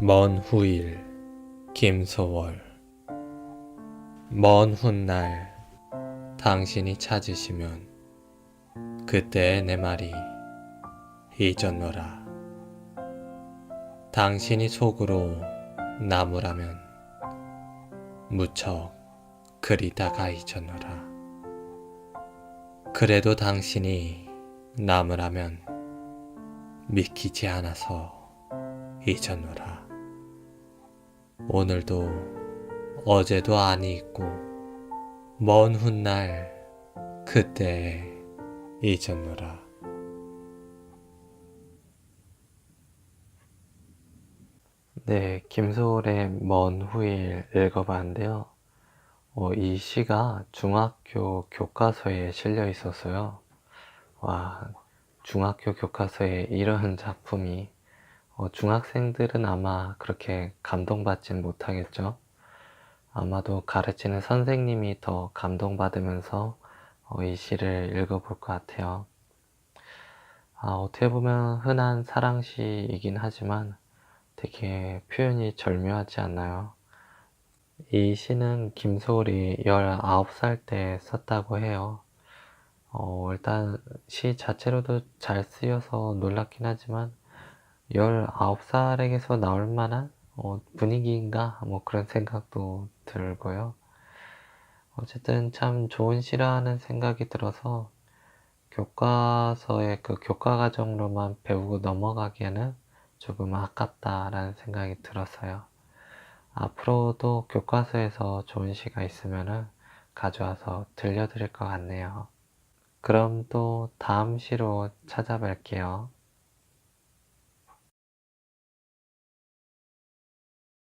먼 후일 김소월. 먼 훗날 당신이 찾으시면 그때의 내 말이 잊었노라. 당신이 속으로 나무라면 무척 그리다가 잊었노라. 그래도 당신이 나무라면 믿기지 않아서 잊었노라. 오늘도 어제도 아니 있고 먼 훗날 그때 잊었노라. 네, 김소월의 먼 후일 읽어봤는데요. 어, 이 시가 중학교 교과서에 실려 있었어요. 와, 중학교 교과서에 이런 작품이 어, 중학생들은 아마 그렇게 감동받진 못하겠죠. 아마도 가르치는 선생님이 더 감동받으면서 어, 이 시를 읽어볼 것 같아요. 아, 어떻게 보면 흔한 사랑시이긴 하지만 되게 표현이 절묘하지 않나요? 이 시는 김소월이 19살 때 썼다고 해요. 어, 일단 시 자체로도 잘 쓰여서 놀랍긴 하지만 19살에게서 나올 만한 어, 분위기인가? 뭐 그런 생각도 들고요. 어쨌든 참 좋은 시라는 생각이 들어서 교과서의 그 교과 과정으로만 배우고 넘어가기에는 조금 아깝다라는 생각이 들었어요. 앞으로도 교과서에서 좋은 시가 있으면은 가져와서 들려드릴 것 같네요. 그럼 또 다음 시로 찾아뵐게요.